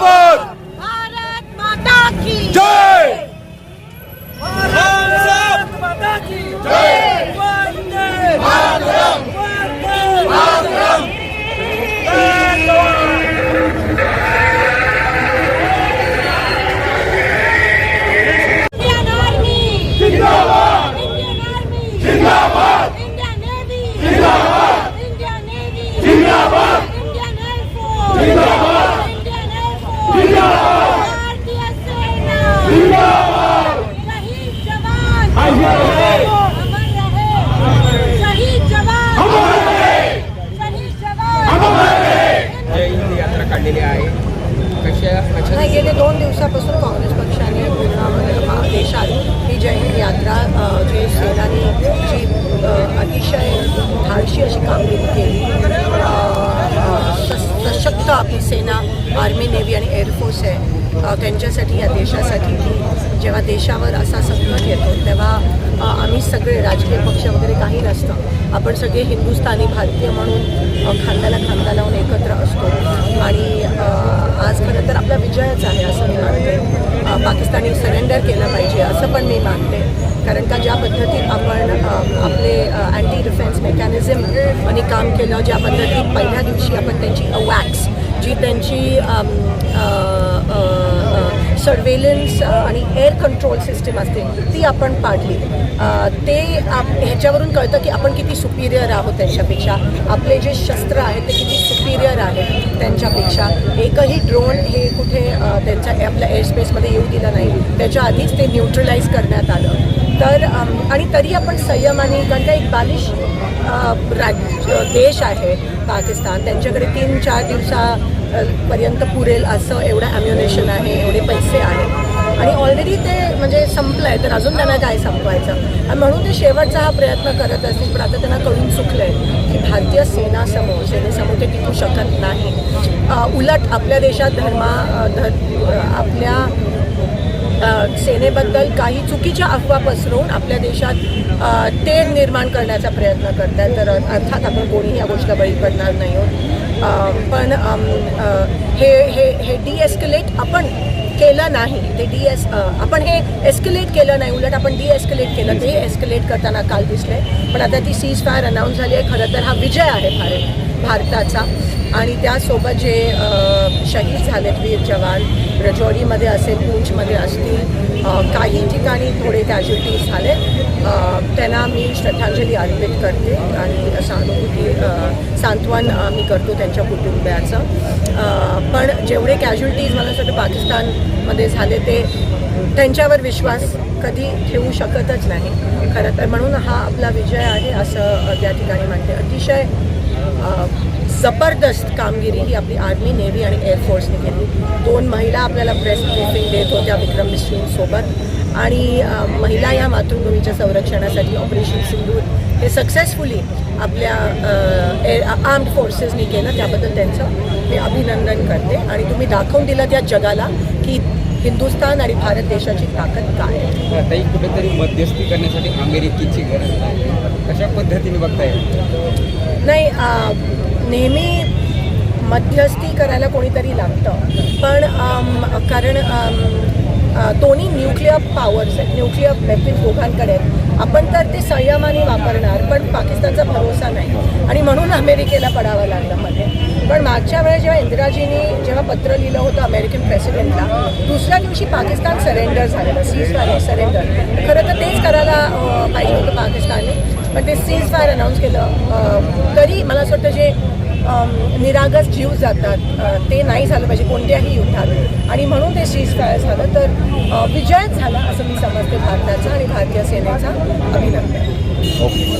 জিন্দাবাদ नाही गेले दोन दिवसापासून काँग्रेस पक्षाने पूर्ण देशात ही जय यात्रा जे सेनानी जी अतिशय धाडशी अशी कामगिरी केली. सशक्त आपली सेना आर्मी नेव्ही आणि एअरफोर्स आहे. त्यांच्यासाठी या देशासाठी की जेव्हा देशावर असा संकट येतो तेव्हा आम्ही सगळे राजकीय पक्ष वगैरे काही नसतं. आपण सगळे हिंदुस्थानी भारतीय म्हणून खांद्याला खांदा लावून एकत्र असतो. आणि आज खरं तर आपला विजयच आहे असं मी मानते. पाकिस्तानी सरेंडर केलं पाहिजे असं पण मी मानते. कारण का ज्या पद्धतीत आपण आपले अँटी डिफेन्स मेकॅनिझम आणि काम केलं ज्या पद्धतीत पहिल्या दिवशी आपण त्यांची वॅक्स जी त्यांची सर्वेलन्स uh, आणि एअर कंट्रोल सिस्टीम असते ती आपण पाडली. ते आप ह्याच्यावरून कळतं की आपण किती सुपिरियर आहोत त्यांच्यापेक्षा. आपले जे शस्त्र आहेत ते किती सुपिरियर आहेत त्यांच्यापेक्षा. एकही ड्रोन हे कुठे त्यांच्या आपल्या एअर स्पेसमध्ये येऊ दिलं नाही. त्याच्या आधीच ते न्यूट्रलाइज करण्यात आलं. तर आणि तरी आपण संयमाने कारण का एक बालिश राज्य देश आहे पाकिस्तान. त्यांच्याकडे तीन चार दिवसापर्यंत पुरेल असं एवढं ॲम्युनेशन आहे एवढे पैसे आहेत आणि ऑलरेडी ते म्हणजे संपलं आहे तर अजून त्यांना काय संपवायचं? आणि म्हणून ते शेवटचा हा प्रयत्न करत असतील पण आता त्यांना कळून चुकलं आहे की भारतीय सेनासमोर सेनेसमोर ते टिकू शकत नाही. उलट आपल्या देशात धर्मा धर आपल्या सेनेबद्दल काही चुकीच्या अफवा पसरवून आपल्या देशात अ, तेढ निर्माण करण्याचा प्रयत्न करत आहेत तर अर्थात आपण कोणीही या गोष्टीला बळी पडणार नाही आहोत. पण हे हे हे डिएस्कलेट आपण केलं नाही. ते डी एस आपण हे एस्केलेट केलं नाही. उलट आपण डी एस्केलेट केलं. ते एस्केलेट करताना काल दिसले. पण आता ती सीज फायर अनाऊन्स झाली आहे. खरं तर हा विजय आहे भारत भारताचा. आणि त्यासोबत जे शहीद झालेत वीर जवान रजौरीमध्ये असेल पूंछमध्ये असतील काही ठिकाणी थोडे कॅज्युलिटीज झाले. त्यांना मी श्रद्धांजली अर्पित करते. आणि सहानुभूती सांत्वन मी करतो त्यांच्या कुटुंबियाचं. पण जेवढे कॅज्युलिटीज मला असं वाटतं मध्ये झाले ते त्यांच्यावर विश्वास कधी ठेवू शकतच नाही. खरं तर म्हणून हा आपला विजय आहे असं त्या ठिकाणी म्हणते अतिशय जबरदस्त कामगिरी ही आपली आर्मी नेव्ही आणि एअरफोर्सने केली. दोन महिला आपल्याला प्रेस ब्रिफिंग देत होत्या विक्रम मिश्रींसोबत. आणि महिला या मातृभूमीच्या संरक्षणासाठी ऑपरेशन सिंधूर हे सक्सेसफुली आपल्या आर्म्ड फोर्सेसनी केलं. त्याबद्दल त्यांचं मी अभिनंदन करते. आणि तुम्ही दाखवून दिलं त्या जगाला की हिंदुस्थान आणि भारत देशाची ताकद काय? आहे आताही कुठेतरी मध्यस्थी करण्यासाठी अमेरिकेची गरज आहे. कशा पद्धतीने बघता येईल नाही नेहमी मध्यस्थी करायला कोणीतरी लागतं. पण कारण दोन्ही न्यूक्लिअर पॉवर्स आहेत न्यूक्लिअर वेपन्स दोघांकडे आहेत. आपण तर ते संयमाने वापरणार पण पाकिस्तानचा भरोसा नाही. आणि म्हणून अमेरिकेला पडावं लागलं मध्ये. पण मागच्या वेळेस जेव्हा इंदिराजींनी जेव्हा पत्र लिहिलं होतं अमेरिकन प्रेसिडेंटला दुसऱ्या दिवशी पाकिस्तान सरेंडर झालेलं सीज फायर सरेंडर खरं तर तेच करायला पाहिजे होतं पाकिस्तानने. पण ते सीज फायर अनाऊन्स केलं तरी मला असं वाटतं जे निरागस जीव जातात ते नाही झालं पाहिजे कोणत्याही युद्धात. आणि म्हणून ते सीज फायर झालं. तर विजयच झाला असं मी समजते भारताचा आणि भारतीय सेनेचा अभिनंदन. ओके.